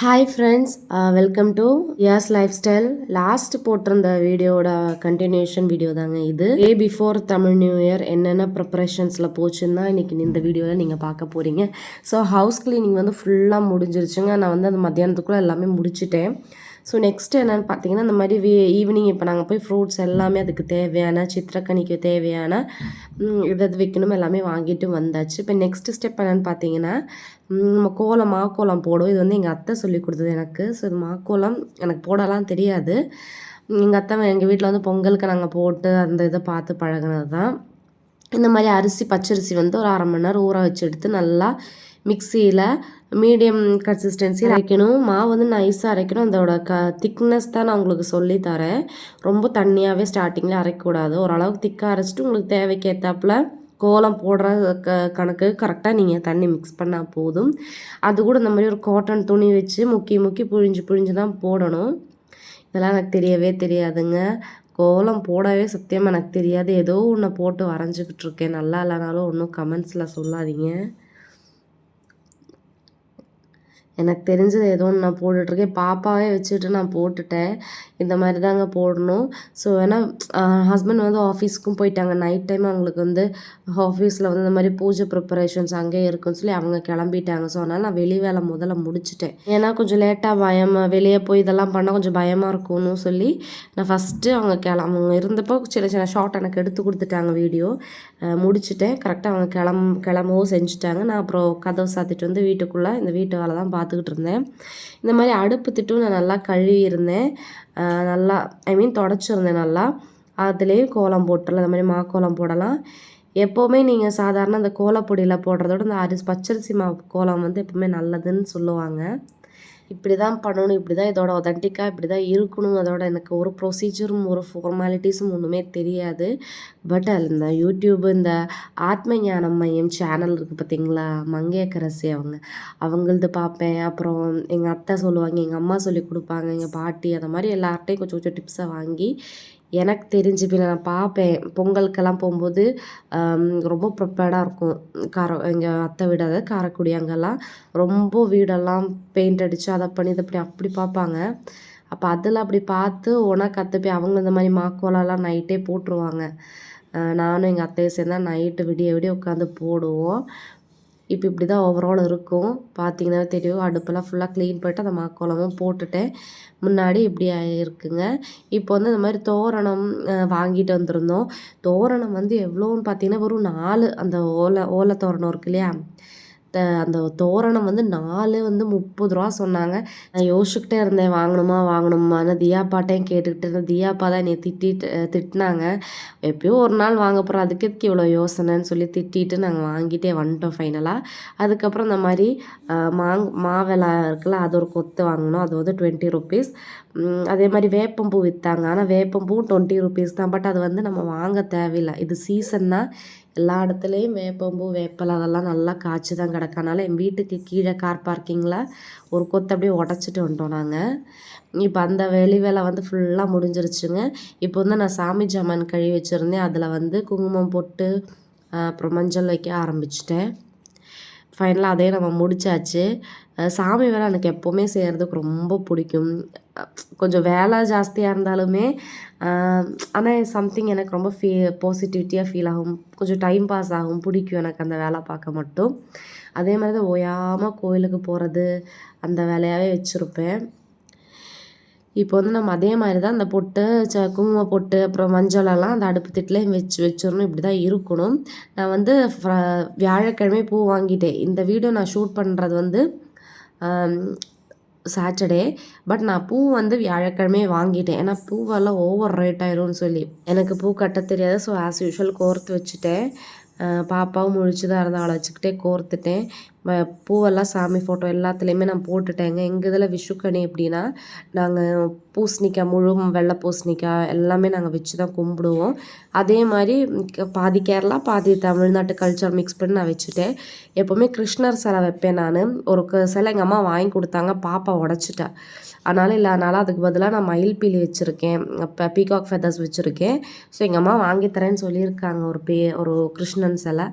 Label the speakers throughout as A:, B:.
A: Hi friends welcome to யாஸ் life style last போட்டிருந்த வீடியோட continuation video தாங்க இது. Day before Tamil new year என்னென்ன ப்ரிப்பரேஷன்ஸில் போச்சுன்னா இன்றைக்கி இந்த வீடியோவில் நீங்கள் பார்க்க போகிறீங்க ஸோ ஹவுஸ் க்ளீனிங் வந்து ஃபுல்லாக முடிஞ்சிருச்சுங்க. நான் வந்து அந்த மத்தியானத்துக்குள்ளே எல்லாமே முடிச்சிட்டேன். ஸோ நெக்ஸ்ட் என்னென்னு பார்த்தீங்கன்னா இந்த மாதிரி வி ஈவினிங் இப்போ நாங்கள் போய் ஃப்ரூட்ஸ் எல்லாமே அதுக்கு தேவையான சித்திரக்கனிக்கு தேவையான எது வைக்கணும் எல்லாமே வாங்கிட்டு வந்தாச்சு. இப்போ நெக்ஸ்ட் ஸ்டெப் என்னென்னு பார்த்தீங்கன்னா நம்ம கோலம் மாக்கோலம் போடும் இது வந்து எங்கள் அத்தை சொல்லி கொடுத்தது எனக்கு. ஸோ இது மாக்கோலம் எனக்கு போடலாம் தெரியாது. எங்கள் அத்தை எங்கள் வீட்டில் வந்து பொங்கலுக்கு நாங்கள் போட்டு அந்த இதை பார்த்து பழகினது தான் இந்த மாதிரி அரிசி பச்சரிசி வந்து ஒரு அரை மணி நேரம் ஊற வச்சு எடுத்து நல்லா மிக்சியில் மீடியம் கன்சிஸ்டன்சி அரைக்கணும். மாவு வந்து நைஸாக அரைக்கணும். அதோட க திக்னஸ் தான் நான் உங்களுக்கு சொல்லி தரேன். ரொம்ப தண்ணியாகவே ஸ்டார்டிங்கில் அரைக்கக்கூடாது. ஓரளவுக்கு திக்காக அரைச்சிட்டு உங்களுக்கு தேவைக்கேற்றாப்புல கோலம் போடுற க கணக்கு கரெக்டாக நீங்கள் தண்ணி மிக்ஸ் பண்ணால் போதும். அது கூட இந்த மாதிரி ஒரு காட்டன் துணி வச்சு முக்கி முக்கி புழிஞ்சு புழிஞ்சு தான் போடணும். இதெல்லாம் எனக்கு தெரியவே தெரியாதுங்க. கோலம் போடவே சத்தியமாக எனக்கு தெரியாது. ஏதோ ஒன்று போட்டு வரைஞ்சிக்கிட்டு இருக்கேன். நல்லா இல்லைனாலும் ஒன்றும் கமெண்ட்ஸில் சொல்லாதீங்க. எனக்கு தெரிஞ்சது ஏதோ ஒன்று நான் போட்டுட்ருக்கேன். பாப்பாவே வச்சுட்டு நான் போட்டுட்டேன். இந்த மாதிரி தாங்க போடணும். ஸோ ஏன்னா ஹஸ்பண்ட் வந்து ஆஃபீஸ்க்கும் போயிட்டாங்க. நைட் டைம் அவங்களுக்கு வந்து ஆஃபீஸில் வந்து இந்த மாதிரி பூஜை ப்ரிப்பரேஷன்ஸ் அங்கேயே இருக்குன்னு சொல்லி அவங்க கிளம்பிட்டாங்க. ஸோ அதனால் நான் வெளி வேலை முதல்ல முடிச்சிட்டேன். ஏன்னா கொஞ்சம் லேட்டாக பயம் வெளியே போய் இதெல்லாம் பண்ணால் கொஞ்சம் பயமாக இருக்கும்னு சொல்லி நான் ஃபஸ்ட்டு அவங்க கிளம்ப அவங்க இருந்தப்போ சின்ன சின்ன ஷார்ட் எனக்கு எடுத்து கொடுத்துட்டாங்க வீடியோ முடிச்சுட்டேன். கரெக்டாக அவங்க கிளம் கிளம்பவும் செஞ்சுட்டாங்க. நான் அப்புறம் கதவை சாத்திட்டு வந்து வீட்டுக்குள்ளே இந்த வீட்டு வேலை தான் பார்த்துக்கிட்டு இருந்தேன் இந்த மாதிரி அடுப்பு திட்டும் நான் நல்லா கழுவி இருந்தேன் நல்லா ஐ மீன் தொடச்சிருந்தேன் நல்லா. அதுலேயும் கோலம் போட்டுடலாம் இந்த மாதிரி மாக்கோலம் போடலாம். எப்போவுமே நீங்கள் சாதாரண அந்த கோலப்பொடியில் போடுறதோட இந்த அரிசி பச்சரிசி மா கோலம் வந்து எப்போவுமே நல்லதுன்னு சொல்லுவாங்க. இப்படி தான் பண்ணணும் இப்படி தான் இதோட ஒதன்டிக்காக இப்படி தான் இருக்கணும். அதோட எனக்கு ஒரு ப்ரொசீஜரும் ஒரு ஃபார்மாலிட்டிஸும் ஒன்றுமே தெரியாது. பட் இந்த யூடியூப் இந்த ஆத்ம ஞானம் மையம் சேனல் இருக்குது பார்த்தீங்களா மங்கையக்கரசி அவங்க. அவங்களது பார்ப்பேன். அப்புறம் எங்கள் அத்தை சொல்லுவாங்க எங்கள் அம்மா சொல்லி கொடுப்பாங்க எங்கள் பாட்டி அந்த மாதிரி எல்லார்ட்டையும் கொஞ்சம் கொஞ்சம் டிப்ஸை வாங்கி எனக்கு தெரிஞ்சு பின்ன நான் பார்ப்பேன். பொங்கலுக்கெல்லாம் போகும்போது ரொம்ப ப்ரிப்பேர்டாக இருக்கும். கார எங்கள் அத்தை வீடு அதாவது காரைக்குடி அங்கெல்லாம் ரொம்ப வீடெல்லாம் பெயிண்ட் அடித்து அதை பண்ணி இதை பண்ணி அப்படி பார்ப்பாங்க. அப்போ அதில் அப்படி பார்த்து ஒன்றா போய் அவங்க இந்த மாதிரி மாக்கோலெல்லாம் நைட்டே போட்டுருவாங்க. நானும் எங்கள் அத்தையும் சேர்ந்தா நைட்டு விடிய விடிய உட்காந்து போடுவோம். இப்போ இப்படி தான் ஓவரால் இருக்கும். பார்த்தீங்கன்னா தெரியும் அடுப்பெல்லாம் ஃபுல்லாக க்ளீன் பண்ணிட்டு அந்த மாக்கோலமும் போட்டுட்டேன். முன்னாடி இப்படி இருக்குங்க இப்போ வந்து இந்த மாதிரி தோரணம் வாங்கிட்டு வந்திருந்தோம். தோரணம் வந்து எவ்வளோன்னு பார்த்தீங்கன்னா வெறும் நாலு அந்த ஓலை ஓலை தோரணம் இருக்கு இல்லையா? த அந்த தோரணம் வந்து நாலு வந்து முப்பது ரூபா சொன்னாங்க. நான் யோசிச்சுக்கிட்டே இருந்தேன் வாங்கணுமா வாங்கணுமான்னு. தியாப்பாட்டையும் கேட்டுக்கிட்டு இருந்தேன். தியாப்பா தான் என்னை திட்டிட்டு திட்டினாங்க. எப்பயோ ஒரு நாள் வாங்க போகிறோம் அதுக்கு எதுக்கு இவ்வளோ யோசனைன்னு சொல்லி திட்டிட்டு நாங்கள் வாங்கிட்டே வந்துட்டோம் ஃபைனலாக அதுக்கப்புறம் இந்த மாதிரி மாங் மாவெலை இருக்குல்ல அது ஒரு கொத்து வாங்கினோம். அது வந்து டுவெண்ட்டி ருபீஸ் அதே மாதிரி வேப்பம்பூ விற்றாங்க ஆனால் வேப்பம்பூ டுவெண்ட்டி ருபீஸ் தான். பட் அது வந்து நம்ம வாங்க தேவையில்லை. இது சீசன்னா எல்லா இடத்துலையும் வேப்பம்பூ வேப்பல் அதெல்லாம் நல்லா காய்ச்சி தான் கிடக்கு. அதனால் என் வீட்டுக்கு கீழே கார் பார்க்கிங்கில் ஒரு கொத்து அப்படியே உடச்சிட்டு வந்துட்டோம் நாங்கள் இப்போ அந்த வெளி வேலை வந்து ஃபுல்லாக முடிஞ்சிருச்சுங்க. இப்போ வந்து நான் சாமி ஜாமான் கழுவி வச்சுருந்தேன். அதில் வந்து குங்குமம் போட்டு அப்புறம் மஞ்சள் வைக்க ஆரம்பிச்சிட்டேன். ஃபைனலாக அதே நம்ம முடிச்சாச்சு. சாமி வேலை எனக்கு எப்போவுமே செய்கிறதுக்கு ரொம்ப பிடிக்கும். கொஞ்சம் வேலை ஜாஸ்தியாக இருந்தாலுமே ஆனால் சம்திங் எனக்கு ரொம்ப ஃபீ பாசிட்டிவிட்டியாக ஃபீல் ஆகும். கொஞ்சம் டைம் பாஸ் ஆகும். பிடிக்கும் எனக்கு அந்த வேலை பார்க்க மட்டும். அதே மாதிரி தான் ஓயாமல் கோயிலுக்கு போகிறது அந்த வேலையாகவே வச்சுருப்பேன். இப்போ வந்து நம்ம அதே மாதிரி தான் அந்த பொட்டு ச குங்கும பொட்டு அப்புறம் மஞ்சளெல்லாம் அந்த அடுப்பு திட்டிலையும் வச்சு வச்சிடணும். இப்படி தான் இருக்கணும். நான் வந்து வியாழக்கிழமை பூ வாங்கிட்டேன். இந்த வீடியோ நான் ஷூட் பண்ணுறது வந்து சாட்டர்டே. பட் நான் பூ வந்து வியாழக்கிழமையே வாங்கிட்டேன். ஏன்னா பூவெல்லாம் ஓவர் ரேட் ஆயிரும்னு சொல்லி. எனக்கு பூ கட்ட தெரியாது. ஸோ ஆஸ் யூஷுவல் கோர்த்து வச்சுட்டேன். பாப்பாவும் முழிச்சுதான் இருந்தால் அவளை வச்சுக்கிட்டே கோர்த்துட்டேன். பூவெல்லாம் சாமி ஃபோட்டோ எல்லாத்துலேயுமே நான் போட்டுட்டேங்க. எங்கள் இதில் விஷுக்கணி எப்படின்னா நாங்கள் பூசணிக்காய் முழு வெள்ளை பூசணிக்காய் எல்லாமே நாங்கள் வச்சு தான் கும்பிடுவோம். அதே மாதிரி பாதி கேரளா பாதி தமிழ்நாட்டு கல்ச்சர் மிக்ஸ் பண்ணி நான் வச்சுட்டேன். எப்போவுமே கிருஷ்ணர் சிலை வைப்பேன் நான். ஒரு சிலை எங்கள் அம்மா வாங்கி கொடுத்தாங்க. பாப்பா உடச்சிட்டா. அதனால் இல்லை அதனால் அதுக்கு பதிலாக நான் மயில் பீலி வச்சுருக்கேன். இப்போ பீகாக் ஃபெதர்ஸ் வச்சுருக்கேன். ஸோ எங்கள் அம்மா வாங்கி தரேன்னு சொல்லியிருக்காங்க. ஒரு பே ஒரு கிருஷ்ணன் சிலை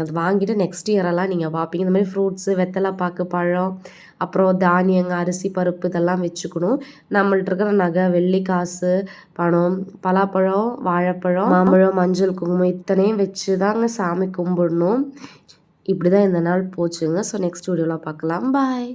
A: அது வாங்கிட்டு நெக்ஸ்ட் இயரெல்லாம் நீங்கள் பார்ப்பீங்க. இந்த மாதிரி ஃப்ரூட்ஸு வெத்தலை பாக்கு பழம் அப்புறம் தானியங்க அரிசி பருப்பு இதெல்லாம் வச்சுக்கணும். நம்மள்ட்ட இருக்கிற நகை வெள்ளி காசு பணம் பலாப்பழம் வாழைப்பழம் மாம்பழம் மஞ்சள் குங்குமம் இத்தனையும் வச்சு தாங்க சாமி கும்பிடணும். இப்படி தான் இந்த நாள் போச்சுங்க. ஸோ நெக்ஸ்ட் வீடியோவில் பார்க்கலாம். பாய்